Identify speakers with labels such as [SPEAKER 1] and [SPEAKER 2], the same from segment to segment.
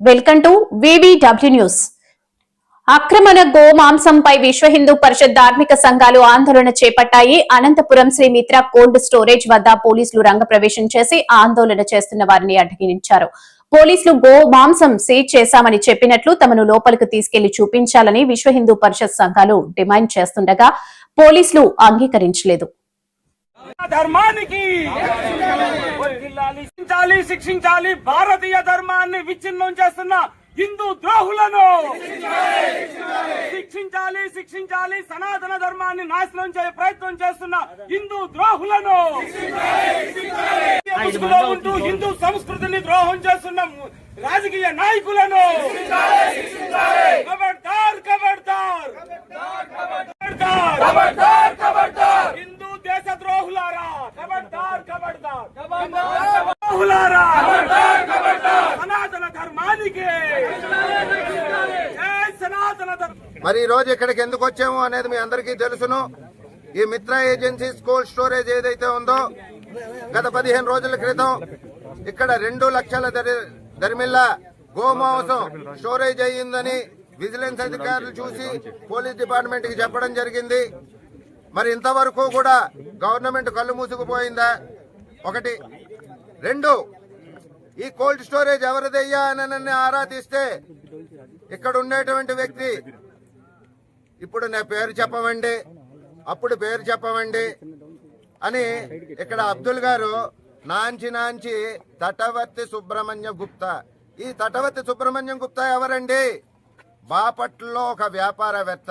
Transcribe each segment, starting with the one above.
[SPEAKER 1] Welcome to VVW news అక్రమణ గోమాంసంపై విశ్వ హిందూ పరిషత్ ధార్మిక సంఘాలు ఆందోళన చేపట్టాయి. అనంతపురం శ్రీ మిత్ర కోల్డ్ స్టోరేజ్ వద్ద పోలీసులు రంగప్రవేశం చేసి ఆందోళన చేస్తున్న వారిని అడ్డగించారు. పోలీసులు గో మాంసం సీజ్ చేశామని చెప్పినట్లు తమను లోపలికి తీసుకెళ్ళి చూపించాలని విశ్వ హిందూ పరిషత్ సంఘాలు డిమాండ్ చేస్తుండగా పోలీసులు అంగీకరించలేదు.
[SPEAKER 2] ధర్మానికి శిక్షించాలి శిక్షించాలి భారతీయ ధర్మాన్ని విచ్ఛిన్నం చేస్తున్న హిందూ ద్రోహులను. శిక్షించాలి శిక్షించాలి. సనాతన ధర్మాన్ని నాశనం చేయ ప్రయత్నం చేస్తున్న హిందూ ద్రోహులను. ఉంటూ హిందూ సంస్కృతిని ద్రోహం చేస్తున్న రాజకీయ నాయకులను ఖబర్దార్ ఖబర్దార్ ఖబర్దార్ ఖబర్దార్ హిందూ దేశ ద్రోహులారా ఖబర్దార్ ఖబర్దార్ ద్రోహులారా సనాతన ధర్మానికి జై సనాతన ధర్మ
[SPEAKER 3] మరి ఈరోజు ఇక్కడికి ఎందుకు వచ్చాము అనేది మీ అందరికీ తెలుసును. ఈ మిత్ర ఏజెన్సీ కోల్డ్ స్టోరేజ్ ఏదైతే ఉందో గత పదిహేను రోజుల క్రితం ఇక్కడ రెండు లక్షల దరి- దరిమిల్ల గోమాంసం స్టోరేజ్ అయ్యిందని విజిలెన్స్ అధికారులు చూసి పోలీస్ డిపార్ట్మెంట్కి చెప్పడం జరిగింది. మరి ఇంతవరకు కూడా గవర్నమెంట్ కళ్ళు మూసుకుపోయిందా? ఒకటి. రెండు. ఈ కోల్డ్ స్టోరేజ్ ఎవరిదయ్యా అని ఆరా తీస్తే ఇక్కడ ఉండేటువంటి వ్యక్తి. ఇప్పుడు నా పేరు చెప్పవండి. అప్పుడు పేరు చెప్పవండి అని ఇక్కడ అబ్దుల్ గారు నాంచి నాంచి తటవర్తి సుబ్రహ్మణ్య గుప్తా. ఈ తటవర్తి సుబ్రహ్మణ్యం గుప్తా ఎవరండి? బాపట్లలో ఒక వ్యాపారవేత్త.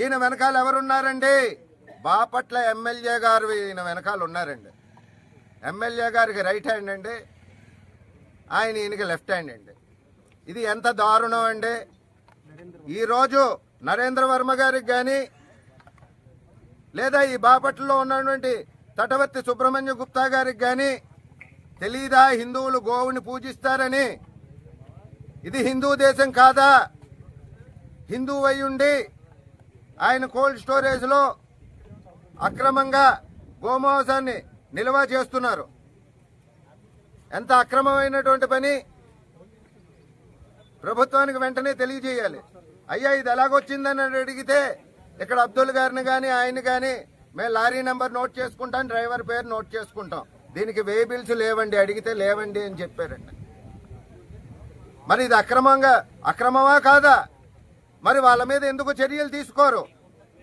[SPEAKER 3] ఈయన వెనకాల ఎవరున్నారండి? బాపట్ల ఎమ్మెల్యే గారు ఈయన వెనకాల ఉన్నారండి. ఎమ్మెల్యే గారికి రైట్ హ్యాండ్ అండి. ఆయన ఈయనకి లెఫ్ట్ హ్యాండ్ అండి. ఇది ఎంత దారుణం అండి? ఈరోజు నరేంద్ర వర్మ గారికి కానీ లేదా ఈ బాపట్లలో ఉన్నటువంటి తటవర్తి సుబ్రహ్మణ్య గుప్తా గారికి కానీ తెలీదా హిందువులు గోవుని పూజిస్తారని? ఇది హిందూ దేశం కాదా? హిందూ ఉండి ఆయన కోల్డ్ స్టోరేజ్లో అక్రమంగా గోమాంసాన్ని నిల్వ చేస్తున్నారు. ఎంత అక్రమమైనటువంటి పని? ప్రభుత్వానికి వెంటనే తెలియజేయాలి. అయ్యా ఇది ఎలాగొచ్చిందని అడిగితే ఇక్కడ అబ్దుల్ గారిని కానీ ఆయన కానీ మేము లారీ నెంబర్ నోట్ చేసుకుంటాం డ్రైవర్ పేరు నోట్ చేసుకుంటాం. దీనికి వే బిల్స్ లేవండి అడిగితే లేవండి అని చెప్పారండి మరి ఇది అక్రమంగా అక్రమమా కాదా? మరి వాళ్ళ మీద ఎందుకు చర్యలు తీసుకోరు?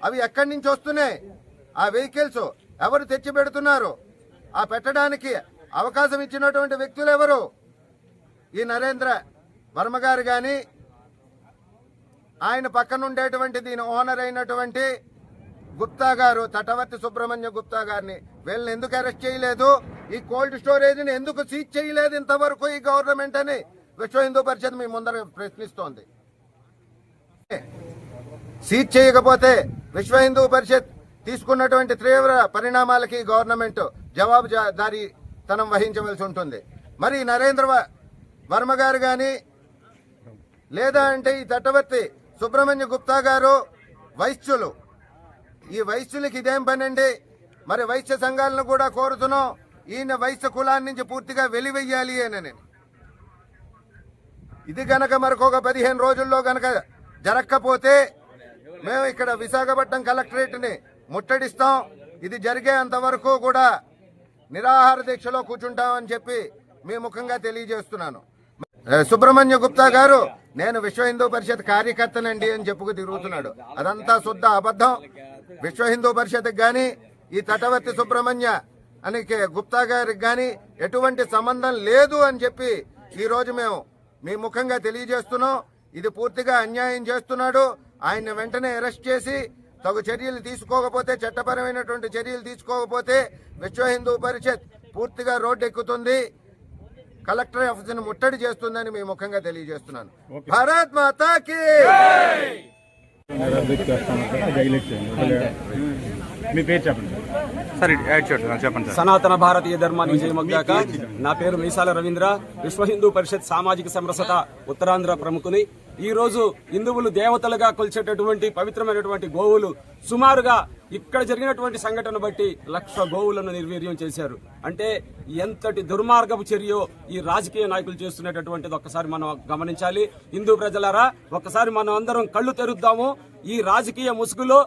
[SPEAKER 3] అవి ఎక్కడి నుంచి వస్తున్నాయి? ఆ వెహికల్స్ ఎవరు తెచ్చి పెడుతున్నారు ఆ పెట్టడానికి అవకాశం ఇచ్చినటువంటి వ్యక్తులు ఎవరు? ఈ నరేంద్ర వర్మ గారు కానీ ఆయన పక్కన ఉండేటువంటి దీని ఓనర్ అయినటువంటి గుప్తా గారు తటవర్తి సుబ్రహ్మణ్య గుప్తా గారిని. వీళ్ళని ఎందుకు అరెస్ట్ చేయలేదు? ఈ కోల్డ్ స్టోరేజ్ని ఎందుకు సీజ్ చేయలేదు ఇంతవరకు ఈ గవర్నమెంట్ అని విశ్వ హిందూ పరిషత్ మీ ముందర ప్రశ్నిస్తోంది. సీజ్ చేయకపోతే విశ్వ హిందూ పరిషత్ తీసుకున్నటువంటి తీవ్ర పరిణామాలకి గవర్నమెంట్ జవాబుదారీ తనం వహించవలసి ఉంటుంది. మరి నరేంద్ర వర్మ గారు కానీ లేదా అంటే ఈ తట్టవర్తి సుబ్రహ్మణ్య గుప్తా గారు వైశ్యులు. ఈ వైశ్యులకి ఇదేం పనండి? మరి వైశ్య సంఘాలను కూడా కోరుతున్నాం. ఈయన వైశ్య కులాన్ని నుంచి పూర్తిగా వెలివెయ్యాలి అని ఇది గనక మరొక పదిహేను రోజుల్లో గనక జరగకపోతే మేము ఇక్కడ విశాఖపట్నం కలెక్టరేట్ని ముట్టడిస్తాం. ఇది జరిగేంత వరకు కూడా నిరాహార దీక్షలో కూర్చుంటామని చెప్పి మీ ముఖంగా తెలియజేస్తున్నాను. సుబ్రహ్మణ్య గుప్తా గారు నేను విశ్వ హిందూ పరిషత్ కార్యకర్తనండి అని చెప్పుకు తిరుగుతున్నాడు. అదంతా శుద్ధ అబద్ధం. విశ్వ హిందూ పరిషత్కి కానీ ఈ తటవర్తి సుబ్రహ్మణ్య అని గుప్తా గారికి కానీ ఎటువంటి సంబంధం లేదు అని చెప్పి ఈ రోజు మేము మీ ముఖంగా తెలియజేస్తున్నాం. ఇది పూర్తిగా అన్యాయం చేస్తున్నాడు. ఆయన వెంటనే అరెస్ట్ చేసి తగు చర్యలు తీసుకోకపోతే చట్టపరమైనటువంటి చర్యలు తీసుకోకపోతే విశ్వ హిందూ పరిషత్ పూర్తిగా రోడ్డు ఎక్కుతుంది కలెక్టర్ ఆఫీస్ని ముట్టడి చేస్తుందని మీ ముఖంగా తెలియజేస్తున్నాను. భారత్ మాతాకి!
[SPEAKER 4] మీ పేరు చెప్పండి. సార్ యాడ్ చేయండి చెప్పండి సార్.
[SPEAKER 2] సనాతన భారతీయ ధర్మాన్ని విజయమగ్గాక నా పేరు మీసాల రవీంద్ర. విశ్వ హిందూ పరిషత్ సామాజిక సమరసత ఉత్తరాంధ్ర ప్రముఖుని. ఈ రోజు హిందువులు దేవతలుగా కొలిచేటటువంటి పవిత్రమైనటువంటి గోవులు సుమారుగా ఇక్కడ జరిగినటువంటి సంఘటన బట్టి లక్ష గోవులను నిర్వీర్యం చేశారు. అంటే ఎంతటి దుర్మార్గపు చర్యో ఈ రాజకీయ నాయకులు చేస్తున్నటువంటిది ఒక్కసారి మనం గమనించాలి. హిందూ ప్రజలారా ఒక్కసారి మనం అందరం కళ్ళు తెరుద్దాము. ఈ రాజకీయ ముసుగులో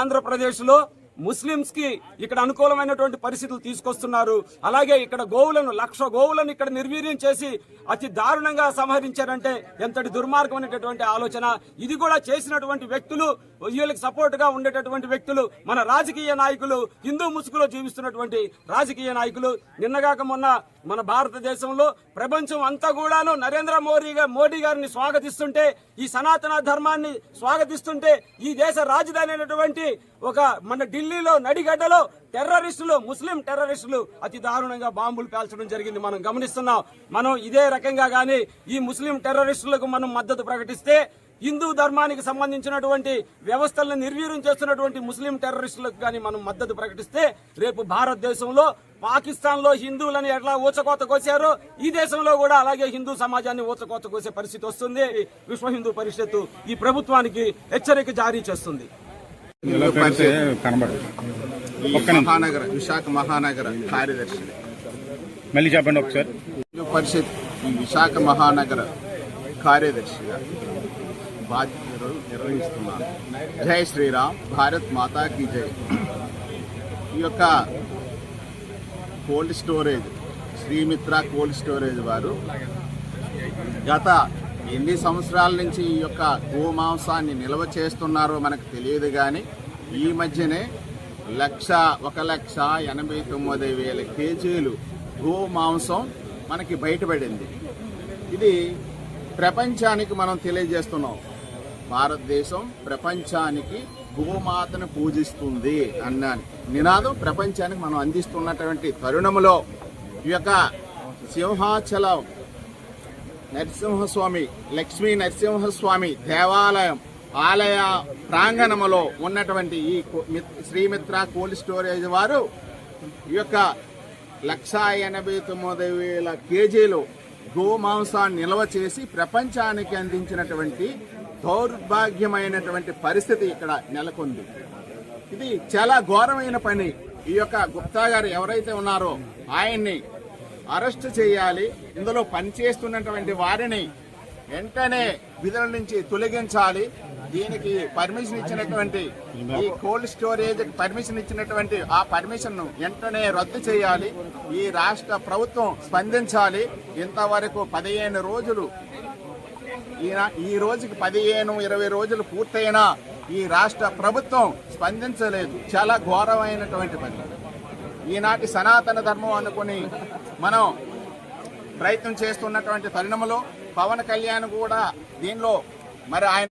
[SPEAKER 2] ఆంధ్రప్రదేశ్లో లో ముస్లింస్కి ఇక్కడ అనుకూలమైనటువంటి పరిస్థితులు తీసుకొస్తున్నారు. అలాగే ఇక్కడ గోవులను లక్ష గోవులను ఇక్కడ నిర్వీర్యం చేసి అతి దారుణంగా సంహరించారంటే ఎంతటి దుర్మార్గమైనటువంటి ఆలోచన. ఇది కూడా చేసినటువంటి వ్యక్తులు వీళ్ళకి సపోర్ట్గా ఉండేటటువంటి వ్యక్తులు మన రాజకీయ నాయకులు హిందూ ముసుగులో జీవిస్తున్నటువంటి రాజకీయ నాయకులు. నిన్నగాక మొన్న మన భారతదేశంలో ప్రపంచం అంతా కూడాను నరేంద్ర మోడీగా మోడీ గారిని స్వాగతిస్తుంటే ఈ సనాతన ధర్మాన్ని స్వాగతిస్తుంటే ఈ దేశ రాజధాని అయినటువంటి ఒక మన ఢిల్లీలో నడిగడ్డలో టెర్రరిస్టులు ముస్లిం టెర్రరిస్టులు అతి దారుణంగా బాంబులు పేల్చడం జరిగింది. మనం గమనిస్తున్నాం. మనం ఇదే రకంగా గాని ఈ ముస్లిం టెర్రరిస్టులకు మనం మద్దతు ప్రకటిస్తే హిందూ ధర్మానికి సంబంధించినటువంటి వ్యవస్థలను నిర్వీర్యం చేస్తున్నటువంటి ముస్లిం టెర్రరిస్టులకు కానీ మనం మద్దతు ప్రకటిస్తే రేపు భారతదేశంలో పాకిస్తాన్లో హిందువులని ఎట్లా ఊచకోత కోసారో ఈ దేశంలో కూడా అలాగే హిందూ సమాజాన్ని ఊచకోత కోసే పరిస్థితి వస్తుంది. విశ్వ హిందూ పరిషత్తు ఈ ప్రభుత్వానికి హెచ్చరిక జారీ చేస్తుంది.
[SPEAKER 5] మహానగర విశాఖ మహానగర కార్యదర్శి
[SPEAKER 4] మళ్ళీ చెప్పండి ఒకసారి.
[SPEAKER 5] పరిషత్ ఈ విశాఖ మహానగర కార్యదర్శిగా బాధ్యతలు నిర్వహిస్తున్నాను జై శ్రీరామ్ భారత్ మాతా కీ జై. ఈ యొక్క cold storage Srimitra cold storage వారు గత ఎన్ని సంవత్సరాల నుంచి ఈ యొక్క గోమాంసాన్ని నిల్వ చేస్తున్నారో మనకు తెలియదు కానీ ఈ మధ్యనే లక్ష ఒక లక్ష ఎనభై తొమ్మిది వేల కేజీలు గోమాంసం మనకి బయటపడింది. ఇది ప్రపంచానికి మనం తెలియజేస్తున్నాం. భారతదేశం ప్రపంచానికి గోమాతను పూజిస్తుంది అన్నాను. నినాదం ప్రపంచానికి మనం అందిస్తున్నటువంటి తరుణములో ఈ యొక్క సింహాచలం నరసింహస్వామి లక్ష్మీ నరసింహస్వామి దేవాలయం ఆలయ ప్రాంగణములో ఉన్నటువంటి ఈ శ్రీమిత్ర కోల్డ్ స్టోరేజ్ వారు ఈ యొక్క లక్షా ఎనభై తొమ్మిది వేల కేజీలు గోమాంసాన్ని నిల్వ చేసి ప్రపంచానికి అందించినటువంటి దౌర్భాగ్యమైనటువంటి పరిస్థితి ఇక్కడ నెలకొంది. ఇది చాలా ఘోరమైన పని. ఈ యొక్క గుప్తా గారు ఎవరైతే ఉన్నారో ఆయన్ని అరెస్ట్ చేయాలి. ఇందులో పనిచేస్తున్నటువంటి వారిని వెంటనే విధుల నుంచి తొలగించాలి. దీనికి పర్మిషన్ ఇచ్చినటువంటి ఈ కోల్డ్ స్టోరేజ్ పర్మిషన్ ఇచ్చినటువంటి ఆ పర్మిషన్ను వెంటనే రద్దు చేయాలి. ఈ రాష్ట్ర ప్రభుత్వం స్పందించాలి. ఇంతవరకు పదిహేను రోజులు ఈయన- ఈ రోజుకి పదిహేను ఇరవై రోజులు పూర్తయినా ఈ రాష్ట్ర ప్రభుత్వం స్పందించలేదు. చాలా ఘోరమైనటువంటి పని. ఈనాటి సనాతన ధర్మం అనుకుని మనం ప్రయత్నం చేస్తున్నటువంటి తరుణంలో పవన్ కళ్యాణ్ కూడా దీనిలో మరి ఆయన